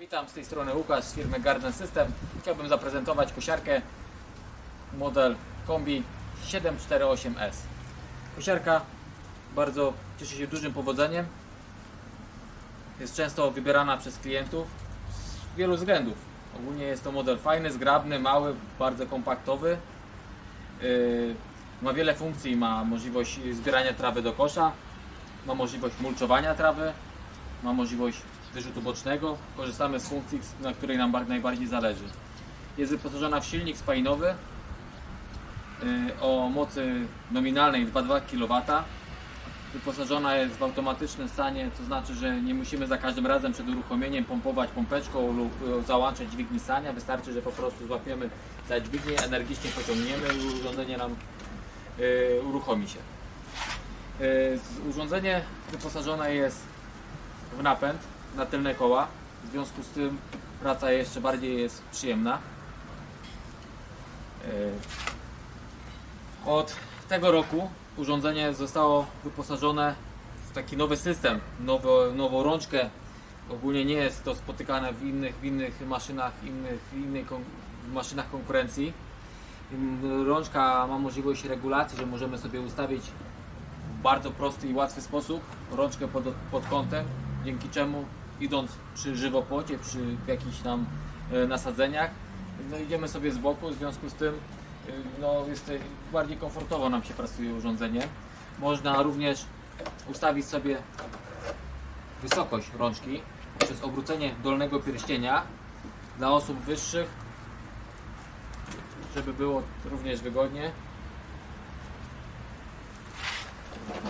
Witam z tej strony Łukasz z firmy Garden System. Chciałbym zaprezentować kosiarkę model Kombi 748S. Kosiarka bardzo cieszy się dużym powodzeniem. Jest często wybierana przez klientów z wielu względów. Ogólnie jest to model fajny, zgrabny, mały, bardzo kompaktowy. Yy, ma wiele funkcji, ma możliwość zbierania trawy do kosza, ma możliwość mulczowania trawy, ma możliwość wyrzutu bocznego. Korzystamy z funkcji, na której nam bar- najbardziej zależy. Jest wyposażona w silnik spalinowy yy, o mocy nominalnej 2,2 kW. Wyposażona jest w automatycznym stanie, to znaczy, że nie musimy za każdym razem przed uruchomieniem pompować pompeczką lub e, załączać dźwigni stania. Wystarczy, że po prostu złapiemy za dźwignię, energicznie pociągniemy i urządzenie nam e, uruchomi się. Urządzenie wyposażone jest w napęd na tylne koła. W związku z tym praca jeszcze bardziej jest przyjemna. E, Od tego roku urządzenie zostało wyposażone w taki nowy system, nowo, nową rączkę. Ogólnie nie jest to spotykane w innych, w innych maszynach, innych, w innych w maszynach konkurencji. Rączka ma możliwość regulacji, że możemy sobie ustawić w bardzo prosty i łatwy sposób rączkę pod, pod kątem, dzięki czemu idąc przy żywopłocie, przy jakichś tam e, nasadzeniach, no idziemy sobie z boku, w związku z tym y, no, to bardziej komfortowo nam się pracuje urządzenie. Można również ustawić sobie wysokość rączki przez obrócenie dolnego pierścienia dla osób wyższych, żeby było również wygodnie.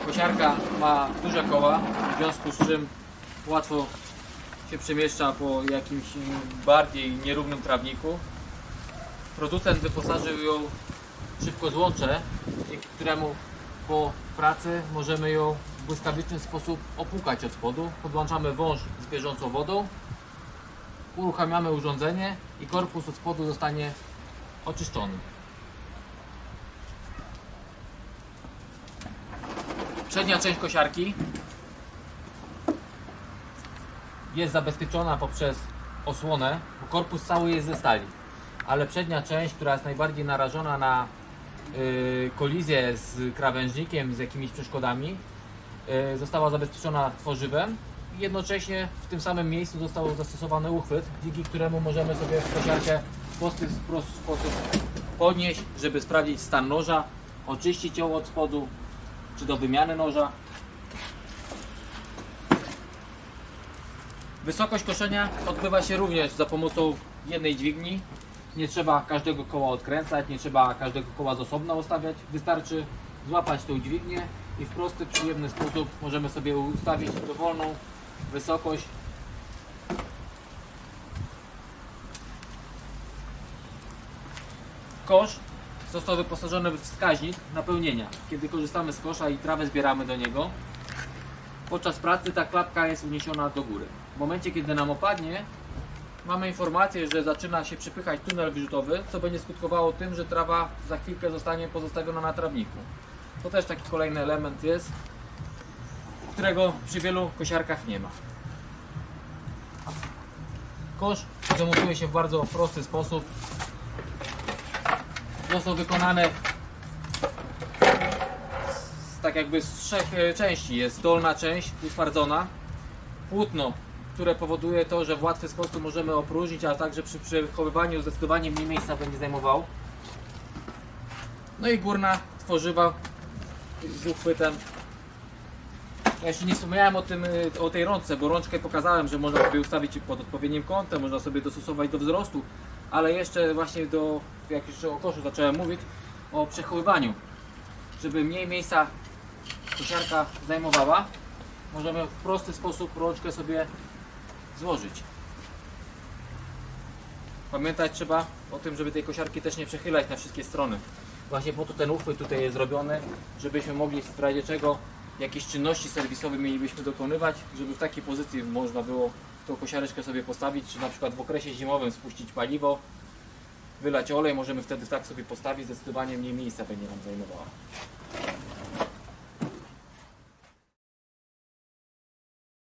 Kosiarka ma duże koła, w związku z czym łatwo się przemieszcza po jakimś mm, bardziej nierównym trawniku. Producent wyposażył ją w szybko złącze, dzięki któremu po pracy możemy ją w błyskawiczny sposób opłukać od spodu. Podłączamy wąż z bieżącą wodą, uruchamiamy urządzenie i korpus od spodu zostanie oczyszczony. Przednia część kosiarki jest zabezpieczona poprzez osłonę, bo korpus cały jest ze stali. Ale przednia część, która jest najbardziej narażona na y, kolizję z krawężnikiem, z jakimiś przeszkodami, y, została zabezpieczona tworzywem i jednocześnie w tym samym miejscu został zastosowany uchwyt, dzięki któremu możemy sobie kosiarkę w prosty, prosty sposób podnieść, żeby sprawdzić stan noża, oczyścić ją od spodu, czy do wymiany noża. Wysokość koszenia odbywa się również za pomocą jednej dźwigni. Nie trzeba każdego koła odkręcać, nie trzeba każdego koła z osobna ustawiać. Wystarczy złapać tą dźwignię i w prosty, przyjemny sposób możemy sobie ustawić dowolną wysokość. Kosz został wyposażony w wskaźnik napełnienia. Kiedy korzystamy z kosza i trawę zbieramy do niego, podczas pracy ta klapka jest uniesiona do góry. W momencie, kiedy nam opadnie, mamy informację, że zaczyna się przypychać tunel wyrzutowy, co będzie skutkowało tym, że trawa za chwilkę zostanie pozostawiona na trawniku. To też taki kolejny element jest, którego przy wielu kosiarkach nie ma. Kosz zamontuje się w bardzo prosty sposób. Został wykonany z, tak jakby z trzech e, części. Jest dolna część utwardzona, płótno, które powoduje to, że w łatwy sposób możemy opróżnić, a także przy przechowywaniu zdecydowanie mniej miejsca będzie zajmował. No i górna tworzywa z uchwytem. Ja jeszcze nie wspomniałem o, tym, o tej rączce, bo rączkę pokazałem, że można sobie ustawić pod odpowiednim kątem, można sobie dostosować do wzrostu, ale jeszcze właśnie do, jak już o koszu zacząłem mówić, o przechowywaniu. Żeby mniej miejsca kosiarka zajmowała, możemy w prosty sposób rączkę sobie złożyć. Pamiętać trzeba o tym, żeby tej kosiarki też nie przechylać na wszystkie strony. Właśnie po to ten uchwyt tutaj jest zrobiony, żebyśmy mogli w razie czego jakieś czynności serwisowe mielibyśmy dokonywać, żeby w takiej pozycji można było tą kosiareczkę sobie postawić, czy na przykład w okresie zimowym spuścić paliwo, wylać olej, możemy wtedy tak sobie postawić, zdecydowanie mniej miejsca będzie nam zajmowała.